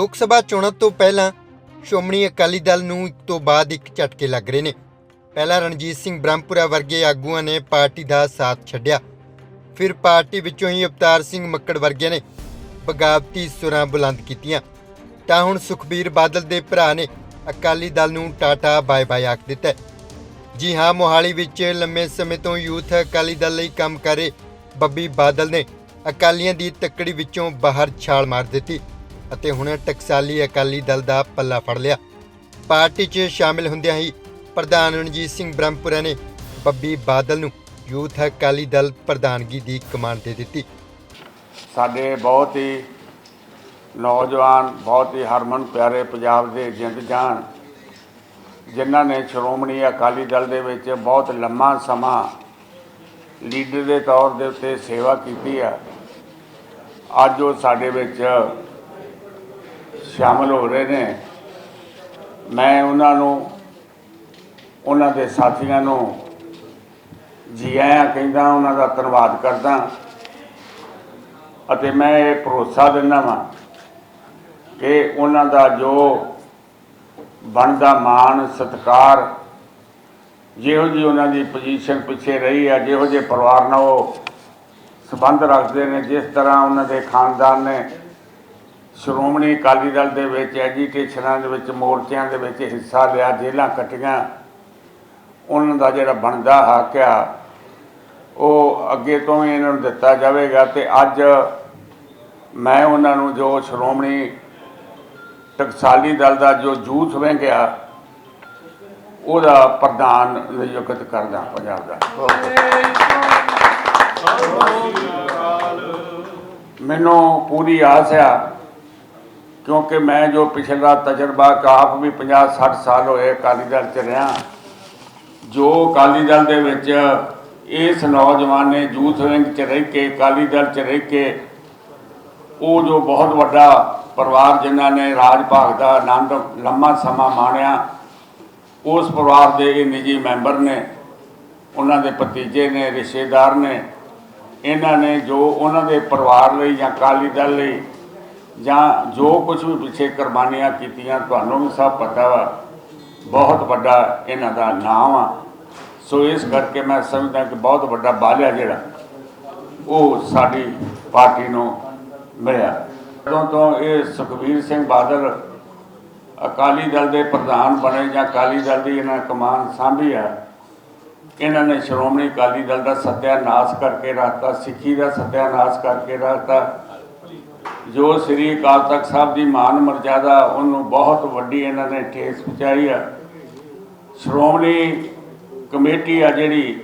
ਲੋਕ ਸਭਾ ਚੋਣਾਂ ਤੋਂ ਪਹਿਲਾਂ ਸ਼੍ਰੋਮਣੀ ਅਕਾਲੀ ਦਲ ਨੂੰ ਇੱਕ ਤੋਂ ਬਾਅਦ ਇੱਕ ਝਟਕੇ ਲੱਗ ਰਹੇ ਨੇ। ਪਹਿਲਾਂ ਰਣਜੀਤ ਸਿੰਘ ਬ੍ਰਹਮਪੁਰਾ ਵਰਗੇ ਆਗੂਆਂ ਨੇ ਪਾਰਟੀ ਦਾ ਸਾਥ ਛੱਡਿਆ। ਫਿਰ ਪਾਰਟੀ ਵਿੱਚੋਂ ਹੀ ਅਵਤਾਰ ਸਿੰਘ ਮੱਕੜ ਵਰਗਿਆਂ ਨੇ ਬਗਾਵਤੀ ਸੁਰਾਂ ਬੁਲੰਦ ਕੀਤੀਆਂ। ਤਾਂ ਹੁਣ ਸੁਖਬੀਰ ਬਾਦਲ ਦੇ ਭਰਾ ਨੇ ਅਕਾਲੀ ਦਲ ਨੂੰ ਟਾਟਾ ਬਾਏ ਬਾਏ ਆਖ ਦਿੱਤਾ। ਜੀ ਹਾਂ, ਮੋਹਾਲੀ ਵਿੱਚ ਲੰਮੇ ਸਮੇਂ ਤੋਂ ਯੂਥ ਅਕਾਲੀ ਦਲ ਲਈ ਕੰਮ ਕਰ ਰਹੇ ਬੱਬੀ ਬਾਦਲ ਨੇ ਅਕਾਲੀਆਂ ਦੀ ਤੱਕੜੀ ਵਿੱਚੋਂ ਬਾਹਰ ਛਾਲ ਮਾਰ ਦਿੱਤੀ। ਅਤੇ ਹੁਣ ਟਕਸਾਲੀ ਅਕਾਲੀ ਦਲ ਦਾ ਪੱਲਾ ਫੜ ਲਿਆ। ਪਾਰਟੀ 'ਚ ਸ਼ਾਮਿਲ ਹੁੰਦਿਆਂ ਹੀ ਪ੍ਰਧਾਨ ਰਣਜੀਤ ਸਿੰਘ ਬ੍ਰਹਮਪੁਰਾ ਨੇ ਬੱਬੀ ਬਾਦਲ ਨੂੰ ਯੂਥ ਅਕਾਲੀ ਦਲ ਪ੍ਰਧਾਨਗੀ ਦੀ ਕਮਾਨ ਦੇ ਦਿੱਤੀ। ਸਾਡੇ ਬਹੁਤ ਹੀ ਨੌਜਵਾਨ, ਬਹੁਤ ਹੀ ਹਰਮਨ ਪਿਆਰੇ ਪੰਜਾਬ ਦੇ ਜਿੰਦ ਜਾਨ, ਜਿਨ੍ਹਾਂ ਨੇ ਸ਼੍ਰੋਮਣੀ ਅਕਾਲੀ ਦਲ ਦੇ ਵਿੱਚ ਬਹੁਤ ਲੰਮਾ ਸਮਾਂ ਲੀਡਰ ਦੇ ਤੌਰ ਦੇ ਉੱਤੇ ਸੇਵਾ ਕੀਤੀ ਆ। ਅੱਜ ਉਹ ਸਾਡੇ ਵਿੱਚ ਸ਼ਾਮਲ ਹੋ ਰਹੇ ਨੇ। ਮੈਂ ਉਹਨਾਂ ਨੂੰ, ਉਹਨਾਂ ਦੇ ਸਾਥੀਆਂ ਨੂੰ ਜੀ ਆਇਆਂ ਕਹਿੰਦਾ, ਉਹਨਾਂ ਦਾ ਧੰਨਵਾਦ ਕਰਦਾ ਅਤੇ ਮੈਂ ਇਹ ਭਰੋਸਾ ਦਿੰਦਾ ਵਾਂ ਕਿ ਉਹਨਾਂ ਦਾ ਜੋ ਬਣਦਾ ਮਾਣ, ਸਤਿਕਾਰ ਜਿਹੋ ਜੀ ਉਹਨਾਂ ਦੀ ਪੋਜੀਸ਼ਨ ਪਿੱਛੇ ਰਹੀ ਆ, ਜਿਹੋ ਜਿਹੇ ਪਰਿਵਾਰ ਨਾਲ ਉਹ ਸੰਬੰਧ ਰੱਖਦੇ ਨੇ, ਜਿਸ ਤਰ੍ਹਾਂ ਉਹਨਾਂ ਦੇ ਖਾਨਦਾਨ ਨੇ ਸ਼੍ਰੋਮਣੀ ਅਕਾਲੀ ਦਲ ਦੇ ਵਿੱਚ ਐਜੀਟੇਸ਼ਨਾਂ ਦੇ ਵਿੱਚ ਮੋਰਚਿਆਂ ਦੇ ਵਿੱਚ ਹਿੱਸਾ ਲਿਆ ਜੇਲ੍ਹਾਂ ਕੱਟੀਆਂ। ਉਹਨਾਂ ਦਾ ਜਿਹੜਾ ਬਣਦਾ ਹੱਕ ਆ ਉਹ ਅੱਗੇ ਤੋਂ ਵੀ ਇਹਨਾਂ ਨੂੰ ਦਿੱਤਾ ਜਾਵੇਗਾ ਤੇ ਅੱਜ ਮੈਂ ਉਹਨਾਂ ਨੂੰ ਜੋ ਸ਼੍ਰੋਮਣੀ ਟਕਸਾਲੀ ਦਲ ਦਾ ਜੋ ਜੂਥ ਵਹਿੰਗਿਆ ਉਹਦਾ ਪ੍ਰਧਾਨ ਨਿਯੁਕਤ ਕਰਦਾ ਪੰਜਾਬ ਦਾ। ਮੈਨੂੰ ਪੂਰੀ ਆਸ ਆ ਕਿਉਂਕਿ ਮੈਂ ਜੋ ਪਿਛਲਾ ਤਜਰਬਾ ਕਾਫ ਵੀ 50 60 ਸਾਲ ਹੋਏ ਅਕਾਲੀ ਦਲ ਚ ਰਿਹਾ, ਜੋ ਅਕਾਲੀ ਦਲ ਦੇ ਵਿੱਚ ਇਸ ਨੌਜਵਾਨ ਨੇ ਯੂਥ ਵਿੰਗ ਚ ਰਹਿ ਕੇ, ਅਕਾਲੀ ਦਲ ਚ ਰਹਿ ਕੇ, ਉਹ ਜੋ ਬਹੁਤ ਵੱਡਾ ਪਰਿਵਾਰ ਜਿਨ੍ਹਾਂ ਨੇ ਰਾਜ ਭਾਗ ਦਾ ਆਨੰਦ ਲੰਮਾ ਸਮਾਂ ਮਾਣਿਆ, ਉਸ ਪਰਿਵਾਰ ਦੇ ਇਹ ਨਿੱਜੀ ਮੈਂਬਰ ਨੇ, ਉਹਨਾਂ ਦੇ ਭਤੀਜੇ ਨੇ, ਰਿਸ਼ਤੇਦਾਰ ਨੇ, ਇਹਨਾਂ ਨੇ ਜੋ ਉਹਨਾਂ ਦੇ ਪਰਿਵਾਰ ਲਈ ਜਾਂ ਅਕਾਲੀ ਦਲ ਲਈ ਜਾਂ ਜੋ ਕੁਝ ਵੀ ਪਿੱਛੇ ਕੁਰਬਾਨੀਆਂ ਕੀਤੀਆਂ, ਤੁਹਾਨੂੰ ਵੀ ਸਭ ਪਤਾ ਵਾ, ਬਹੁਤ ਵੱਡਾ ਇਹਨਾਂ ਦਾ ਨਾਮ ਆ। ਸੋ ਇਸ ਕਰਕੇ ਮੈਂ ਸਮਝਦਾ ਕਿ ਬਹੁਤ ਵੱਡਾ ਬਾਲਿਆ ਜਿਹੜਾ, ਉਹ ਸਾਡੀ ਪਾਰਟੀ ਨੂੰ ਮਿਲਿਆ। ਜਦੋਂ ਤੋਂ ਇਹ ਸੁਖਬੀਰ ਸਿੰਘ ਬਾਦਲ ਅਕਾਲੀ ਦਲ ਦੇ ਪ੍ਰਧਾਨ ਬਣੇ ਜਾਂ ਅਕਾਲੀ ਦਲ ਦੀ ਇਹਨਾਂ ਕਮਾਨ ਸਾਂਭੀ ਆ, ਇਹਨਾਂ ਨੇ ਸ਼੍ਰੋਮਣੀ ਅਕਾਲੀ ਦਲ ਦਾ ਸੱਤਿਆਨਾਸ਼ ਕਰਕੇ ਰੱਖਤਾ, ਸਿੱਖੀ ਦਾ ਸੱਤਿਆਨਾਸ਼ ਕਰਕੇ ਰੱਖਤਾ ਜੋ ਸ੍ਰੀ ਅਕਾਲ ਤਖਤ ਸਾਹਿਬ ਦੀ ਮਾਨ ਮਰਜ਼ਾਦਾ, ਉਹਨੂੰ ਬਹੁਤ ਵੱਡੀ ਇਹਨਾਂ ਨੇ ਠੇਸ ਪਹੁੰਚਾਈ ਆ। ਸ਼੍ਰੋਮਣੀ ਕਮੇਟੀ ਆ ਜਿਹੜੀ,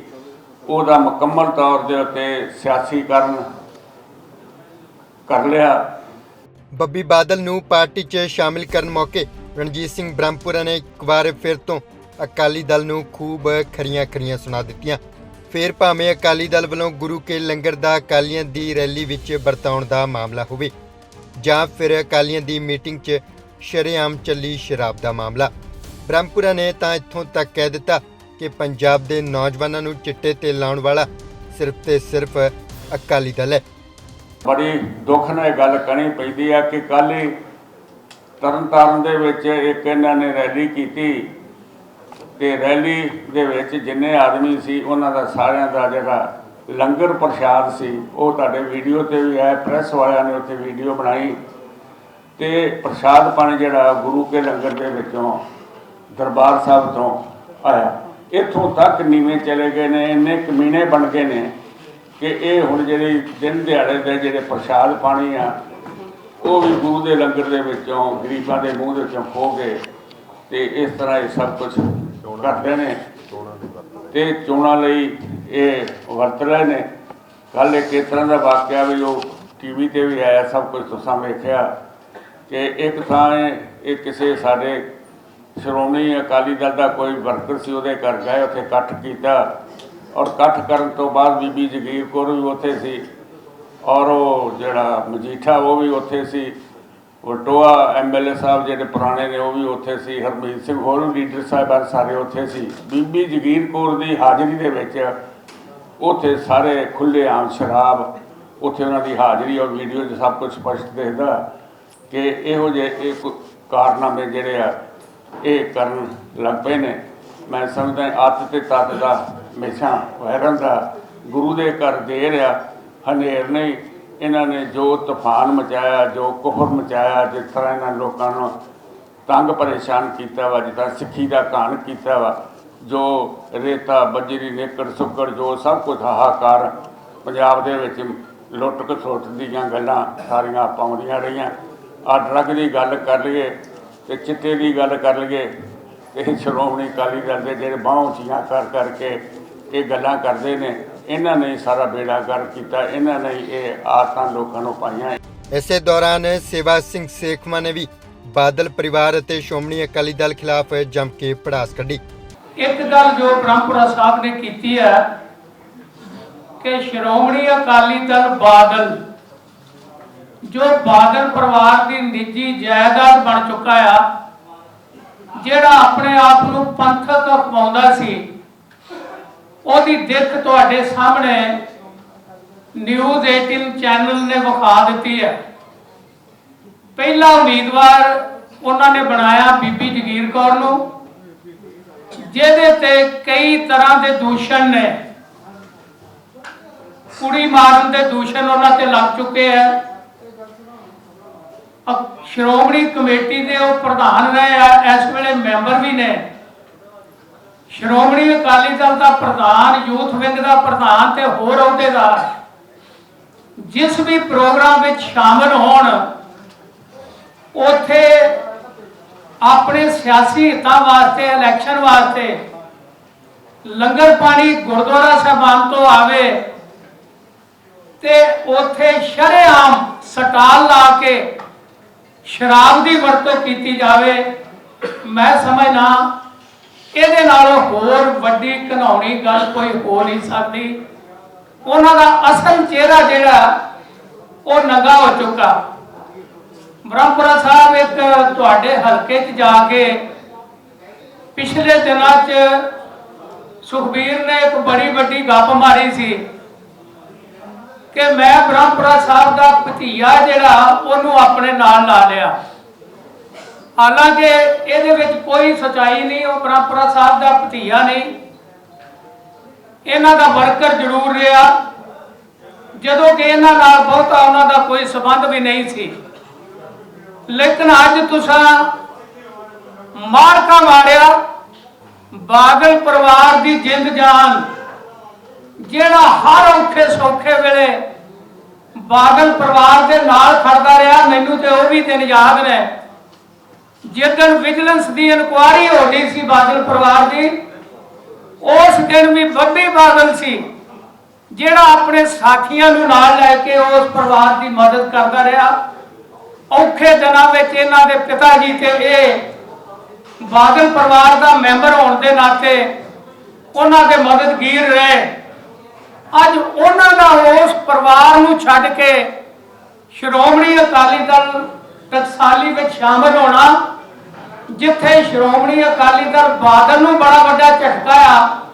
ਉਹਦਾ ਮੁਕੰਮਲ ਤੌਰ ਦੇ ਉੱਤੇ ਸਿਆਸੀਕਰਨ ਕਰ ਲਿਆ। ਬੱਬੀ ਬਾਦਲ ਨੂੰ ਪਾਰਟੀ 'ਚ ਸ਼ਾਮਿਲ ਕਰਨ ਮੌਕੇ ਰਣਜੀਤ ਸਿੰਘ ਬ੍ਰਹਮਪੁਰਾ ਨੇ ਇੱਕ ਵਾਰ ਫਿਰ ਤੋਂ ਅਕਾਲੀ ਦਲ ਨੂੰ ਖੂਬ ਖਰੀਆਂ-ਖਰੀਆਂ ਸੁਣਾ ਦਿੱਤੀਆਂ। ਫਿਰ ਭਾਵੇਂ ਅਕਾਲੀ ਦਲ ਵੱਲੋਂ ਗੁਰੂ ਕੇ ਲੰਗਰ ਦਾ ਅਕਾਲੀਆਂ ਦੀ ਰੈਲੀ ਵਿੱਚ ਵਰਤਾਉਣ ਦਾ ਮਾਮਲਾ ਹੋਵੇ ਜਾਂ ਫਿਰ ਅਕਾਲੀਆਂ ਦੀ ਮੀਟਿੰਗ 'ਚ ਸ਼ਰੇਆਮ ਚੱਲੀ ਸ਼ਰਾਬ ਦਾ ਮਾਮਲਾ। ਬ੍ਰਹਮਪੁਰਾ ਨੇ ਤਾਂ ਇੱਥੋਂ ਤੱਕ ਕਹਿ ਦਿੱਤਾ ਕਿ ਪੰਜਾਬ ਦੇ ਨੌਜਵਾਨਾਂ ਨੂੰ ਚਿੱਟੇ ਤੇ ਲਾਉਣ ਵਾਲਾ ਸਿਰਫ ਤੇ ਸਿਰਫ ਅਕਾਲੀ ਦਲ ਹੈ। ਬੜੀ ਦੁੱਖ ਨਾਲ ਇਹ ਗੱਲ ਕਹਿਣੀ ਪੈਂਦੀ ਆ ਕਿ ਕੱਲ੍ਹ ਹੀ ਤਰਨਤਾਰਨ ਦੇ ਵਿੱਚ ਇੱਕ ਇਹਨਾਂ ਨੇ ਰੈਲੀ ਕੀਤੀ ਤੇ ਰੈਲੀ ਦੇ ਵਿੱਚ ਜਿੰਨੇ ਆਦਮੀ ਸੀ, ਉਹਨਾਂ ਦਾ ਸਾਰਿਆਂ ਦਾ ਜਿਹੜਾ ਲੰਗਰ ਪ੍ਰਸ਼ਾਦ ਸੀ ਉਹ ਤੁਹਾਡੇ ਵੀਡੀਓ ਤੇ ਵੀ ਆਇਆ ਪ੍ਰੈਸ ਵਾਲਿਆਂ ਨੇ ਉੱਥੇ ਵੀਡੀਓ ਬਣਾਈ ਤੇ ਪ੍ਰਸ਼ਾਦ ਪਾਣੀ ਜਿਹੜਾ ਗੁਰੂ ਕੇ ਲੰਗਰ ਦੇ ਵਿੱਚੋਂ ਦਰਬਾਰ ਸਾਹਿਬ ਤੋਂ ਆਇਆ। ਇੱਥੋਂ ਤੱਕ ਨੀਵੇਂ ਚਲੇ ਗਏ ਨੇ ਇੰਨੇ ਕਮੀਨੇ ਬਣ ਗਏ ਨੇ ਕਿ ਇਹ ਹੁਣ ਜਿਹੜੀ ਦਿਨ ਦਿਹਾੜੇ ਦੇ ਜਿਹੜੇ ਪ੍ਰਸ਼ਾਦ ਪਾਣੀ ਆ ਉਹ ਵੀ ਗੁਰੂ ਦੇ ਲੰਗਰ ਦੇ ਵਿੱਚੋਂ ਗਰੀਬਾਂ ਦੇ ਮੂੰਹ ਦੇ ਵਿੱਚੋਂ ਖੋ ਗਏ ਤੇ ਇਸ ਤਰ੍ਹਾਂ ਇਹ ਸਭ ਕੁਝ ਕਰਦੇ ਨੇ। ਤੇ ਚੋਣਾਂ ਲਈ ਇਹ ਵਰਤ ਰਹੇ ਨੇ। ਕੱਲ ਇੱਕ ਇਸ ਤਰ੍ਹਾਂ ਦਾ ਵਾਕਿਆ ਵੀ ਉਹ ਟੀਵੀ ਤੇ ਵੀ ਆਇਆ, ਸਭ ਕੁਝ ਤੁਸੀਂ ਵੇਖਿਆ ਕਿ ਇੱਕ ਥਾਂ ਇਹ ਇਹ ਕਿਸੇ ਸਾਡੇ ਸ਼੍ਰੋਮਣੀ ਅਕਾਲੀ ਦਲ ਦਾ ਕੋਈ ਵਰਕਰ ਸੀ, ਉਹਦੇ ਘਰ ਗਏ, ਉੱਥੇ ਇਕੱਠ ਕੀਤਾ ਔਰ ਇਕੱਠ ਕਰਨ ਤੋਂ ਬਾਅਦ ਬੀਬੀ ਜਗੀਰ ਕੌਰ ਵੀ ਉੱਥੇ ਸੀ ਔਰ ਉਹ ਜਿਹੜਾ ਮਜੀਠਾ, ਉਹ ਵੀ ਉੱਥੇ ਸੀ। ਵਟੋਆ ਐਮਐਲਏ ਸਾਹਿਬ ਜਿਹੜੇ ਪੁਰਾਣੇ ਨੇ, ਉਹ ਵੀ ਉੱਥੇ ਸੀ, ਹਰਮੀਤ ਸਿੰਘ ਹੋਰ ਵੀ ਲੀਡਰ ਸਾਹਿਬਾਨ ਸਾਰੇ ਉੱਥੇ ਸੀ। ਬੀਬੀ ਜਗੀਰ ਕੌਰ ਦੀ ਹਾਜ਼ਰੀ ਦੇ ਵਿੱਚ ਉੱਥੇ ਸਾਰੇ ਖੁੱਲੇ ਆਮ ਸ਼ਰਾਬ, ਉੱਥੇ ਉਹਨਾਂ ਦੀ ਹਾਜ਼ਰੀ ਔਰ ਵੀਡੀਓ 'ਚ ਸਭ ਕੁਝ ਸਪਸ਼ਟ ਦਿਖਦਾ ਕਿ ਇਹੋ ਜਿਹੇ ਇਹ ਕੋਈ ਕਾਰਨਾਮੇ ਜਿਹੜੇ ਆ, ਇਹ ਕਰਨ ਲੱਗ ਪਏ ਨੇ। ਮੈਂ ਸਮਝਦਾ ਅੱਤ ਤੇ ਤਤ ਦਾ ਹਮੇਸ਼ਾ ਵੈਰਨ ਦਾ ਗੁਰੂ ਦੇ ਘਰ ਦੇ ਰਿਹਾ ਹਨੇਰ ਨਹੀਂ। ਇਹਨਾਂ ਨੇ ਜੋ ਤੂਫਾਨ ਮਚਾਇਆ, ਜੋ ਕੁਫਰ ਮਚਾਇਆ, ਜਿਸ ਤਰ੍ਹਾਂ ਇਹਨਾਂ ਲੋਕਾਂ ਨੂੰ ਤੰਗ ਪਰੇਸ਼ਾਨ ਕੀਤਾ ਵਾ ਜਿਸ ਤਰ੍ਹਾਂ ਸਿੱਖੀ ਦਾ ਕਾਣ ਕੀਤਾ ਵਾ, ਜੋ ਰੇਤਾ, ਬੱਜਰੀ, ਨੇਕੜ, ਸੁੱਕੜ, ਜੋ ਸਭ ਕੁਝ ਹਾਹਾਕਾਰ ਪੰਜਾਬ ਦੇ ਵਿੱਚ ਲੁੱਟ ਖਸੁੱਟ ਦੀਆਂ ਗੱਲਾਂ ਸਾਰੀਆਂ ਪਾਉਂਦੀਆਂ ਰਹੀਆਂ। ਆ ਡਰੱਗ ਦੀ ਗੱਲ ਕਰ ਲਈਏ ਤੇ ਚਿੱਟੇ ਦੀ ਗੱਲ ਕਰ ਲਈਏ, ਇਹ ਸ਼੍ਰੋਮਣੀ ਅਕਾਲੀ ਦਲ ਦੇ ਜਿਹੜੇ ਬਾਹਾਂ ਉੱਚੀਆਂ ਕਰ ਕਰਕੇ ਇਹ ਗੱਲਾਂ ਕਰਦੇ ਨੇ। ਇਹਨਾਂ ਨੇ ਸਾਰਾ ਬੇੜਾ ਕਰ ਕੀਤਾ ਇਹਨਾਂ ਨੇ ਹੀ ਇਹ ਆਦਤਾਂ ਲੋਕਾਂ ਨੂੰ ਪਾਈਆਂ। ਇਸੇ ਦੌਰਾਨ ਸੇਵਾ ਸਿੰਘ ਸੇਖਵਾਂ ਨੇ ਵੀ ਬਾਦਲ ਪਰਿਵਾਰ ਅਤੇ ਸ਼੍ਰੋਮਣੀ ਅਕਾਲੀ ਦਲ ਖਿਲਾਫ ਜੰਮ ਕੇ ਪੜਾਸ ਕੱਢੀ। ਇੱਕ ਗੱਲ ਜੋ ਬ੍ਰਹਮਪੁਰਾ ਸਾਹਿਬ ਨੇ ਕੀਤੀ ਹੈ ਕਿ ਸ਼੍ਰੋਮਣੀ ਅਕਾਲੀ ਦਲ ਬਾਦਲ ਜੋ ਬਾਦਲ ਪਰਿਵਾਰ ਦੀ ਨਿੱਜੀ ਜਾਇਦਾਦ ਬਣ ਚੁੱਕਾ ਆ ਜਿਹੜਾ ਆਪਣੇ ਆਪ ਨੂੰ ਪੰਥਕ ਅਪਣਾਉਂਦਾ ਸੀ ਉਹਦੀ ਦਿੱਖ ਤੁਹਾਡੇ ਸਾਹਮਣੇ ਨਿਊਜ਼ 18 ਚੈਨਲ ਨੇ ਵਿਖਾ ਦਿੱਤੀ ਹੈ। ਪਹਿਲਾ ਉਮੀਦਵਾਰ ਉਹਨਾਂ ਨੇ ਬਣਾਇਆ ਬੀਬੀ ਜਗੀਰ ਕੌਰ ਨੂੰ, ਜਿਹਦੇ ਤੇ ਕਈ ਤਰ੍ਹਾਂ ਦੇ ਦੂਸ਼ਣ ਨੇ। ਕੁੜੀ ਮਾਰਨ ਦੇ ਦੂਸ਼ਣ ਉਹਨਾਂ ਤੇ ਲੱਗ ਚੁੱਕੇ ਆ ਸ਼੍ਰੋਮਣੀ ਕਮੇਟੀ ਦੇ ਉਹ ਪ੍ਰਧਾਨ ਰਹੇ ਆ, ਇਸ ਵੇਲੇ ਮੈਂਬਰ ਵੀ ਨੇ। ਸ਼੍ਰੋਮਣੀ ਅਕਾਲੀ ਦਲ ਦਾ ਪ੍ਰਧਾਨ, ਯੂਥ ਵਿੰਗ ਦਾ ਪ੍ਰਧਾਨ ਤੇ ਹੋਰ ਅਹੁਦੇਦਾਰ। ਜਿਸ ਵੀ ਪ੍ਰੋਗਰਾਮ ਵਿੱਚ ਸ਼ਾਮਲ ਹੋਣ, ਉਥੇ ਆਪਣੇ ਸਿਆਸੀ ਹਿੱਤਾਂ ਵਾਸਤੇ ਇਲੈਕਸ਼ਨ ਵਾਸਤੇ ਲੰਗਰ ਪਾਣੀ ਗੁਰਦੁਆਰਾ ਸਾਹਿਬਾਨ ਤੋਂ ਆਵੇ ਤੇ ਉਥੇ ਸ਼ਰੇਆਮ ਸਟਾਲ ਲਾ ਕੇ ਸ਼ਰਾਬ ਦੀ ਵਰਤੋਂ ਕੀਤੀ ਜਾਵੇ, ਮੈਂ ਸਮਝਣਾ ਇਹਦੇ ਨਾਲੋਂ ਹੋਰ ਵੱਡੀ ਘਨਾਉਣੀ ਗੱਲ ਕੋਈ ਹੋ ਨਹੀਂ ਸਕਦੀ। ਉਹਨਾਂ ਦਾ ਅਸਲ ਚਿਹਰਾ ਜਿਹੜਾ, ਉਹ ਨੰਗਾ ਹੋ ਚੁੱਕਾ। ਬ੍ਰਹਮਪੁਰਾ ਸਾਹਿਬ ਇੱਕ ਤੁਹਾਡੇ ਹਲਕੇ 'ਚ ਜਾ ਕੇ ਪਿਛਲੇ ਦਿਨਾਂ 'ਚ ਸੁਖਬੀਰ ਨੇ ਇੱਕ ਬੜੀ ਵੱਡੀ ਗੱਪ ਮਾਰੀ ਸੀ ਕਿ ਮੈਂ ਬ੍ਰਹਮਪੁਰਾ ਸਾਹਿਬ ਦਾ ਭਤੀਆ ਜਿਹੜਾ, ਉਹਨੂੰ ਆਪਣੇ ਨਾਲ ਲਾ ਲਿਆ। ਹਾਲਾਂਕਿ ਇਹਦੇ ਵਿੱਚ ਕੋਈ ਸਚਾਈ ਨਹੀਂ, ਉਹ ਪਰੰਪਰਾ ਸਾਹਿਬ ਦਾ ਭਤੀਆ ਨਹੀਂ। ਇਹਨਾਂ ਦਾ ਵਰਕਰ ਜ਼ਰੂਰ ਰਿਹਾ। ਜਦੋਂ ਕਿ ਇਹਨਾਂ ਨਾਲ ਬਹੁਤਾ ਉਹਨਾਂ ਦਾ ਕੋਈ ਸਬੰਧ ਵੀ ਨਹੀਂ ਸੀ। ਲੇਕਿਨ ਅੱਜ ਤੁਸੀਂ ਮਾਰਕਾ ਮਾਰਿਆ ਬਾਦਲ ਪਰਿਵਾਰ ਦੀ ਜਿੰਦ ਜਾਨ, ਜਿਹੜਾ ਹਰ ਔਖੇ ਸੌਖੇ ਵੇਲੇ ਬਾਦਲ ਪਰਿਵਾਰ ਦੇ ਨਾਲ ਖੜਦਾ ਰਿਹਾ, ਮੈਨੂੰ ਤੇ ਉਹ ਵੀ ਦਿਨ ਯਾਦ ਨੇ। ਜਿੱਦਣ ਵਿਜੀਲੈਂਸ ਦੀ ਇਨਕੁਆਇਰੀ ਹੋ ਰਹੀ ਸੀ ਬਾਦਲ ਪਰਿਵਾਰ ਦੀ, ਉਸ ਦਿਨ ਵੀ ਬੱਬੀ ਬਾਦਲ ਸੀ, ਜਿਹੜਾ ਆਪਣੇ ਸਾਥੀਆਂ ਨੂੰ ਨਾਲ ਲੈ ਕੇ ਉਸ ਪਰਿਵਾਰ ਦੀ ਮਦਦ ਕਰਦਾ ਰਿਹਾ। ਔਖੇ ਦਿਨਾਂ ਵਿੱਚ ਇਹਨਾਂ ਦੇ ਪਿਤਾ ਜੀ ਤੇ ਇਹ ਬਾਦਲ ਪਰਿਵਾਰ ਦਾ ਮੈਂਬਰ ਹੋਣ ਦੇ ਨਾਤੇ ਉਹਨਾਂ ਦੇ ਮਦਦਗੀਰ ਰਹੇ। ਅੱਜ ਉਹਨਾਂ ਦਾ ਉਸ ਪਰਿਵਾਰ ਨੂੰ ਛੱਡ ਕੇ ਸ਼੍ਰੋਮਣੀ ਅਕਾਲੀ ਦਲ ਟਕਸਾਲੀ ਵਿੱਚ ਸ਼ਾਮਲ ਹੋਣਾ ਜਿੱਥੇ ਸ਼੍ਰੋਮਣੀ ਅਕਾਲੀ ਦਲ ਬਾਦਲ ਨੂੰ ਬੜਾ ਵੱਡਾ ਝਟਕਾ ਆ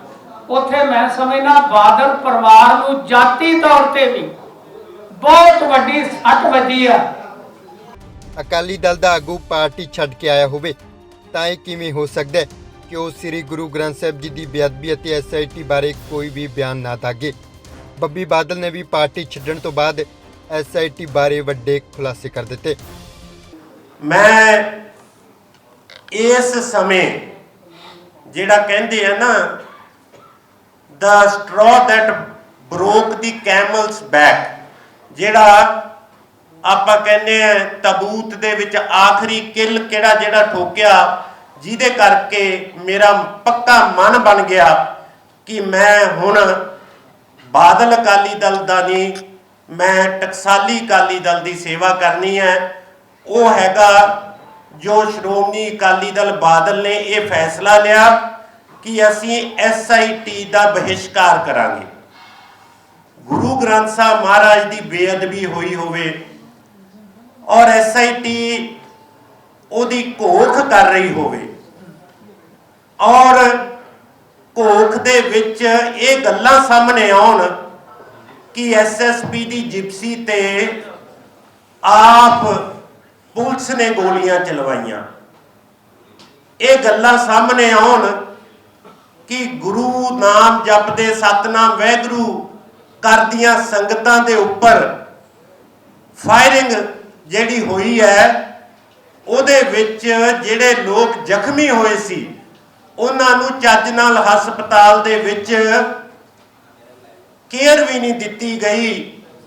ਉੱਥੇ ਮੈਂ ਸਮਝਣਾ ਬਾਦਲ ਪਰਿਵਾਰ ਨੂੰ ਜਾਤੀ ਤੌਰ ਤੇ ਵੀ ਬਹੁਤ ਵੱਡੀ ਸੱਟ ਵੱਜੀ ਆ। ਅਕਾਲੀ ਦਲ ਦਾ ਆਗੂ ਪਾਰਟੀ ਛੱਡ ਕੇ ਆਇਆ ਹੋਵੇ ਤਾਂ ਇਹ ਕਿਵੇਂ ਹੋ ਸਕਦਾ ਹੈ ਕਿ ਉਹ ਸ੍ਰੀ ਗੁਰੂ ਗ੍ਰੰਥ ਸਾਹਿਬ ਜੀ ਦੀ ਬੇਅਦਬੀ ਅਤੇ ਐਸਆਈਟੀ ਬਾਰੇ ਕੋਈ ਵੀ ਬਿਆਨ ਨਾ ਦਾਗੇ? ਬੱਬੀ ਬਾਦਲ ਨੇ ਵੀ ਪਾਰਟੀ ਛੱਡਣ ਤੋਂ ਬਾਅਦ ਐਸਆਈਟੀ ਬਾਰੇ ਵੱਡੇ ਖੁਲਾਸੇ ਕਰ ਦਿੱਤੇ। ਮੈਂ ਇਸ ਸਮੇਂ ਜਿਹੜਾ ਕਹਿੰਦੇ ਆ ਨਾ, the straw that broke the camel's back, ਜਿਹੜਾ ਆਪਾਂ ਕਹਿੰਦੇ ਆ ਤਬੂਤ ਦੇ ਵਿੱਚ ਆਖਰੀ ਕਿੱਲ ਕਿਹੜਾ ਜਿਹੜਾ ਠੋਕਿਆ, ਜਿਹਦੇ ਕਰਕੇ ਮੇਰਾ ਪੱਕਾ ਮਨ ਬਣ ਗਿਆ ਕਿ ਮੈਂ ਹੁਣ ਬਾਦਲ ਅਕਾਲੀ ਦਲ ਦਾ ਨਹੀਂ, ਮੈਂ ਟਕਸਾਲੀ ਅਕਾਲੀ ਦਲ ਦੀ ਸੇਵਾ ਕਰਨੀ ਹੈ। ਉਹ ਹੈਗਾ ਜੋ ਸ਼੍ਰੋਮਣੀ ਅਕਾਲੀ ਦਲ ਬਾਦਲ ਨੇ ਇਹ ਫੈਸਲਾ ਲਿਆ ਕਿ ਅਸੀਂ ਐਸਆਈਟੀ ਦਾ ਬਹਿਸ਼ਕਾਰ ਕਰਾਂਗੇ। ਗੁਰੂ ਗ੍ਰੰਥ ਸਾਹਿਬ ਮਹਾਰਾਜ ਦੀ ਬੇਅਦਬੀ ਹੋਈ ਹੋਵੇ ਔਰ ਐਸਆਈਟੀ ਉਹਦੀ ਘੋਖ ਕਰ ਰਹੀ ਹੋਵੇ ਔਰ ਘੋਖ ਦੇ ਵਿੱਚ ਇਹ ਗੱਲਾਂ ਸਾਹਮਣੇ ਆਉਣ ਕਿ ਐਸਐਸਪੀ ਦੀ ਜਿਪਸੀ ਤੇ ਆਪ ਪੁਲਿਸ ਨੇ ਗੋਲੀਆਂ ਚਲਵਾਈਆਂ। ਇਹ ਗੱਲਾਂ ਸਾਹਮਣੇ ਆਉਣ ਕਿ ਗੁਰੂ ਨਾਮ ਜਪਦੇ ਸਤਨਾਮ ਵੈਗਰੂ ਕਰਦੀਆਂ ਸੰਗਤਾਂ ਦੇ ਉੱਪਰ ਫਾਇਰਿੰਗ ਜਿਹੜੀ ਹੋਈ ਹੈ, ਉਹਦੇ ਵਿੱਚ ਜਿਹੜੇ ਲੋਕ ਜ਼ਖਮੀ ਹੋਏ ਸੀ, ਉਹਨਾਂ ਨੂੰ ਚੱਜ ਨਾਲ ਹਸਪਤਾਲ ਦੇ ਵਿੱਚ ਕੇਅਰ ਵੀ ਨਹੀਂ ਦਿੱਤੀ ਗਈ।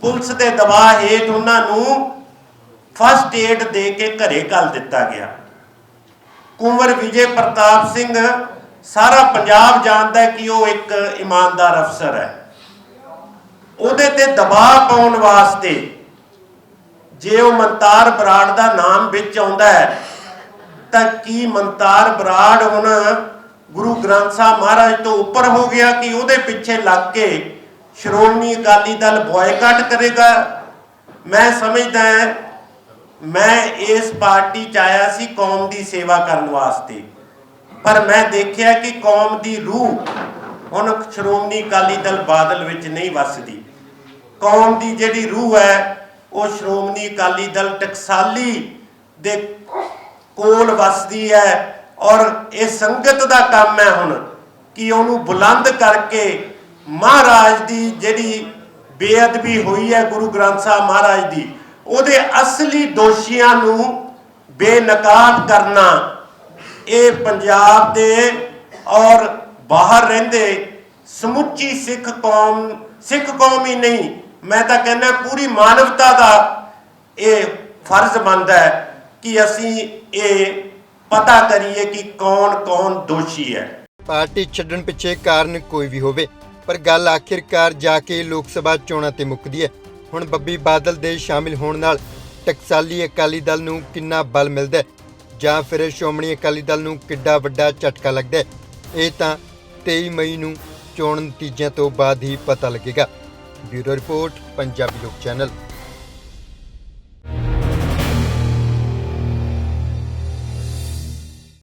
ਪੁਲਿਸ ਦੇ ਦਬਾਅ ਹੇਠ ਉਹਨਾਂ ਨੂੰ ਫਸਟ ਏਡ ਦੇ ਕੇ ਘਰੇ ਘੱਲ ਦਿੱਤਾ ਗਿਆ। ਕੁੰਵਰ ਵਿਜੇ ਪ੍ਰਤਾਪ ਸਿੰਘ, ਸਾਰਾ ਪੰਜਾਬ ਜਾਣਦਾ ਹੈ ਕਿ ਉਹ ਇੱਕ ਇਮਾਨਦਾਰ ਅਫਸਰ ਹੈ। ਉਹਦੇ ਤੇ ਦਬਾਅ ਪਾਉਣ ਵਾਸਤੇ ਜੇ ਉਹ ਮਨਤਾਰ ਬਰਾੜ ਦਾ ਨਾਮ ਵਿੱਚ ਆਉਂਦਾ ਹੈ, ਤਾਂ ਕੀ ਮਨਤਾਰ ਬਰਾੜ ਹੁਣ ਗੁਰੂ ਗ੍ਰੰਥ ਸਾਹਿਬ ਮਹਾਰਾਜ ਤੋਂ ਉੱਪਰ ਹੋ ਗਿਆ ਕਿ ਉਹਦੇ ਪਿੱਛੇ ਲੱਗ ਕੇ ਸ਼੍ਰੋਮਣੀ ਅਕਾਲੀ ਦਲ ਬॉयਕਾਟ ਕਰੇਗਾ? ਮੈਂ ਸਮਝਦਾ ਹਾਂ ਮੈਂ ਇਸ ਪਾਰਟੀ ਚ ਆਇਆ ਸੀ ਕੌਮ ਦੀ ਸੇਵਾ ਕਰਨ ਵਾਸਤੇ। ਪਰ ਮੈਂ ਦੇਖਿਆ ਕਿ ਕੌਮ ਦੀ ਰੂਹ ਹੁਣ ਸ਼੍ਰੋਮਣੀ ਅਕਾਲੀ ਦਲ ਬਾਦਲ ਵਿੱਚ ਨਹੀਂ ਵੱਸਦੀ। ਕੌਮ ਦੀ ਜਿਹੜੀ ਰੂਹ ਹੈ, ਉਹ ਸ਼੍ਰੋਮਣੀ ਅਕਾਲੀ ਦਲ ਟਕਸਾਲੀ ਦੇ ਕੋਲ ਵੱਸਦੀ ਹੈ ਔਰ ਇਹ ਸੰਗਤ ਦਾ ਕੰਮ ਹੈ ਹੁਣ ਕਿ ਉਹਨੂੰ ਬੁਲੰਦ ਕਰਕੇ ਮਹਾਰਾਜ ਦੀ ਜਿਹੜੀ ਬੇਅਦਬੀ ਹੋਈ ਹੈ ਗੁਰੂ ਗ੍ਰੰਥ ਸਾਹਿਬ ਮਹਾਰਾਜ ਦੀ ਉਹਦੇ ਅਸਲੀ ਦੋਸ਼ੀਆਂ ਨੂੰ ਬੇਨਕਾਬ ਕਰਨਾ। ਇਹ ਪੰਜਾਬ ਦੇ ਔਰ ਬਾਹਰ ਰਹਿੰਦੇ ਸਮੁੱਚੀ ਸਿੱਖ ਕੌਮ ਸਿੱਖ ਕੌਮ ਹੀ ਨਹੀਂ, ਮੈਂ ਤਾਂ ਕਹਿੰਦਾ ਪੂਰੀ ਮਾਨਵਤਾ ਦਾ ਇਹ ਫਰਜ਼ ਬਣਦਾ ਹੈ ਕਿ ਅਸੀਂ ਇਹ ਪਤਾ ਕਰੀਏ ਕਿ ਕੌਣ ਕੌਣ ਦੋਸ਼ੀ ਹੈ। ਪਾਰਟੀ ਛੱਡਣ ਪਿੱਛੇ ਕਾਰਨ ਕੋਈ ਵੀ ਹੋਵੇ, ਪਰ ਗੱਲ ਆਖਿਰਕਾਰ ਜਾ ਕੇ ਲੋਕ ਸਭਾ ਚੋਣਾਂ ਤੇ ਮੁੱਕਦੀ ਹੈ। ਹੁਣ ਬੱਬੀ ਬਾਦਲ ਦੇ ਸ਼ਾਮਿਲ ਹੋਣ ਨਾਲ ਟਕਸਾਲੀ ਅਕਾਲੀ ਦਲ ਨੂੰ ਕਿੰਨਾ ਬਲ ਮਿਲਦਾ ਹੈ? ਜਾਂ ਫਿਰ ਸ਼੍ਰੋਮਣੀ ਅਕਾਲੀ ਦਲ ਨੂੰ ਕਿੱਡਾ ਵੱਡਾ ਝਟਕਾ ਲੱਗਦਾ ਹੈ? ਇਹ ਤਾਂ 23 ਮਈ ਨੂੰ ਚੋਣ ਨਤੀਜਿਆਂ ਤੋਂ ਬਾਅਦ ਹੀ ਪਤਾ ਲੱਗੇਗਾ। ਬਿਊਰੋ ਰਿਪੋਰਟ, ਪੰਜਾਬੀ ਲੋਕ ਚੈਨਲ।